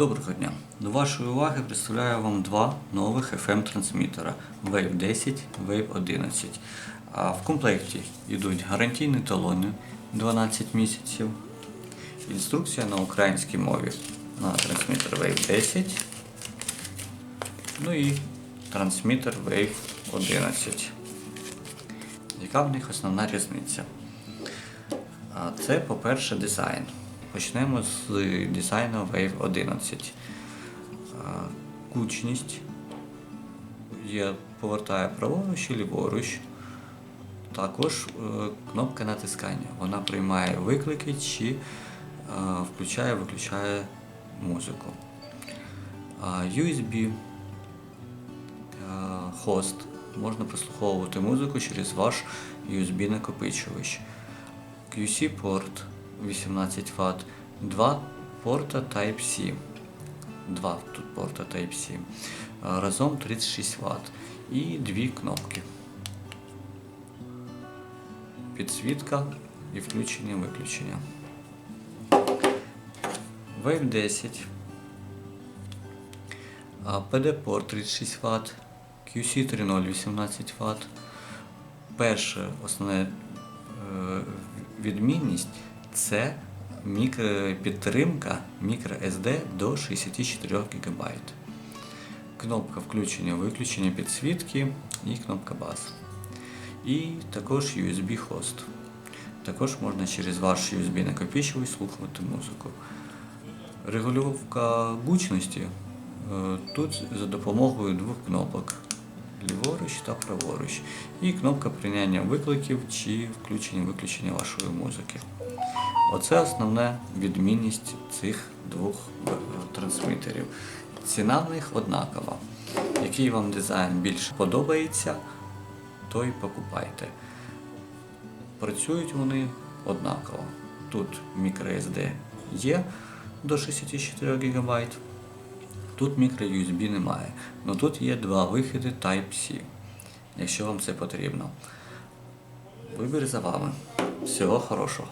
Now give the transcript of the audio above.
Доброго дня! До вашої уваги представляю вам два нових FM-трансмітера Wave 10, Wave 11. В комплекті йдуть гарантійні талони 12 місяців, інструкція на українській мові на трансмітер Wave 10, ну і трансмітер Wave 11. Яка в них основна різниця? Це, по-перше, дизайн. Почнемо з дизайну Wave 11. А, Гучність є, повертає праворуч і ліворуч. Також е, кнопка натискання. Вона приймає виклики чи включає-виключає музику. USB хост. Можна прослуховувати музику через ваш USB-накопичувач. QC-порт 18 Вт, два порта Type-C. Два тут порта Type-C. Разом 36 Вт. І дві кнопки. Підсвітка і включення-виключення. Wave 10. А, PD-порт 36 Вт. QC 3.0 18 Вт. Перше основне е, відмінність це мікро, підтримка microSD до 64 ГБ. Кнопка включення-виключення підсвітки і кнопка бас. І також USB хост. Також можна через ваш USB накопичувач слухати музику. Регулювання гучності е, тут за допомогою двох кнопок ліворуч та праворуч. І кнопка прийняття викликів чи включення-виключення вашої музики. Оце основна відмінність цих двох е, трансмітерів. Ціна в них однакова. Який вам дизайн більше подобається, той покупайте. Працюють вони однаково. Тут microSD є до 64 ГБ. Тут мікро-USB немає. але тут є два виходи Type-C, якщо вам це потрібно. Вибір за вами. Всього хорошого.